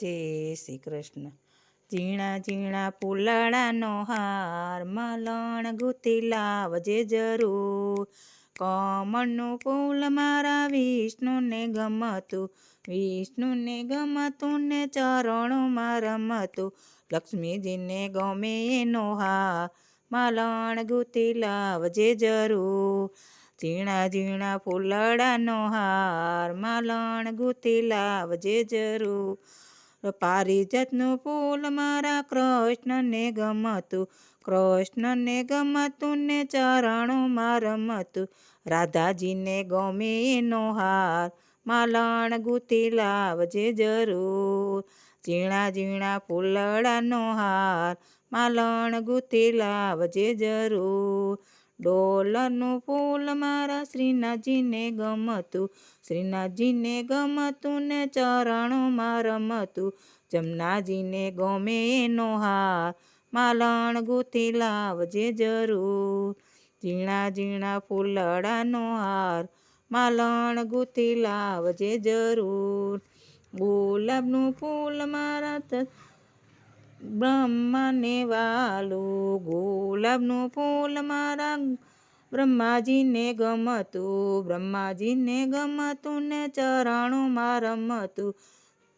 જય શ્રી કૃષ્ણ. ઝીણા ઝીણા ફૂલડાનો હાર, મલણ ગુતી લાવજે જરૂર. કમળનું ફૂલ મારા વિષ્ણુને ગમતું વિષ્ણુને ગમતું ને ચરણોમાં રમતું. લક્ષ્મીજીને ગમે એનો હાર, મલણ ગુતી લાવજે જરૂર. ઝીણા ઝીણા ફૂલડાનો હાર, માલણ ગુતી લાવજે જરૂર. પારિજાતનું ફૂલ મારા કૃષ્ણને ગમતું કૃષ્ણને ગમતું ને ચરણોમાં રમતું. રાધાજીને ગમે એનો હાર માલણ ગુથી લાવજે જરૂર. ઝીણા ઝીણા ફૂલડાનો હાર માલણ ગુથી લાવજે જરૂર. ડોલરનું ફૂલ મારા શ્રીનાથજીને ગમતું શ્રીનાથજીને ગમતું ને ચરણોમાં રમતું. જમનાજીને ગમે એનો હાર, માલણ ગુથી લાવજે જરૂર. ઝીણા ઝીણા ફૂલડાનો હાર, માલણ ગુથી લાવજે જરૂર. ગુલાબનું ફૂલ મારા બ્રહ્માને વાલું, ગુલાબનું ફૂલ મારા બ્રહ્માજીને ગમતું બ્રહ્માજીને ગમતું ને ચરણોમાં રમતું.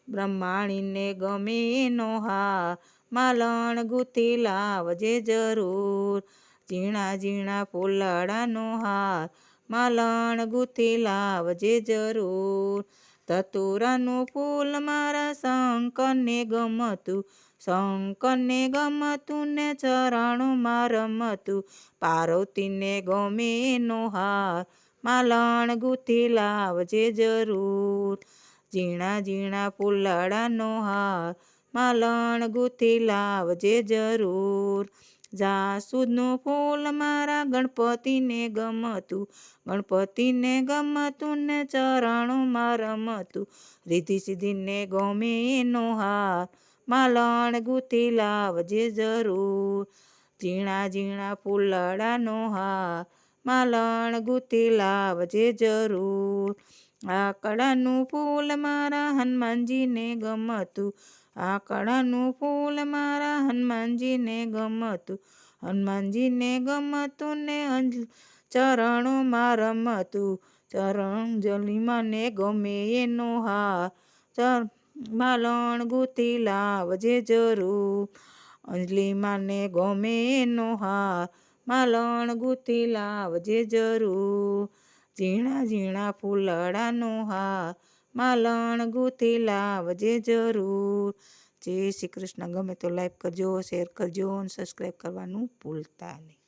બ્રહ્માણીને ગમે નો હા, માલણ ગુથી લાવજે જરૂર. ઝીણા ઝીણા ફૂલાડાનો હાર, માલણ ગુથી લાવજે જરૂર. ધતુરાનું ફૂલ મારા શંકરને ગમતું શંકરને ગમતું ને ચરણોમાં રમતું, પાર્વતીને ગમે એનો હાર, માલણ ગુથી લાવજે જરૂર. ઝીણા ઝીણા ફૂલડાનો હાર, માલણ ગુથી લાવજે જરૂર. જાસૂદનું ફૂલ મારા ગણપતિને ગમતું ગણપતિને ગમતું ને ચરણોમાં રમતું. રીધિ સિદ્ધિને ગમે એનો હાર, માલણ ગુથી લાવજે જરૂર. ઝીણા ઝીણા ફૂલડાનો હાર, માલણ ગુથી લાવજે જરૂર. આકડાનું ફૂલ મારા હનુમાનજીને ગમતું. આ કળાનું ફૂલ મારા હનુમાનજીને ગમતું. હનુમાનજીને ગમતું ને ચરણોમાં રમતું. ચરણજલીમાં ને ગમે એનો હાર. માલણ ગુથી લાવજે જરૂર. અંજલિમાં ને ગમે એનો હાર. માલણ ગુથી લાવજે જરૂર. ઝીણા ઝીણા ફૂલડાનો હાર, માલણ ગુથી લાવજે જરૂર. જય શ્રી કૃષ્ણ. ગમે તો લાઈક કરજો શેર કરજો અને સબસ્ક્રાઈબ કરવાનું ભૂલતા નહીં.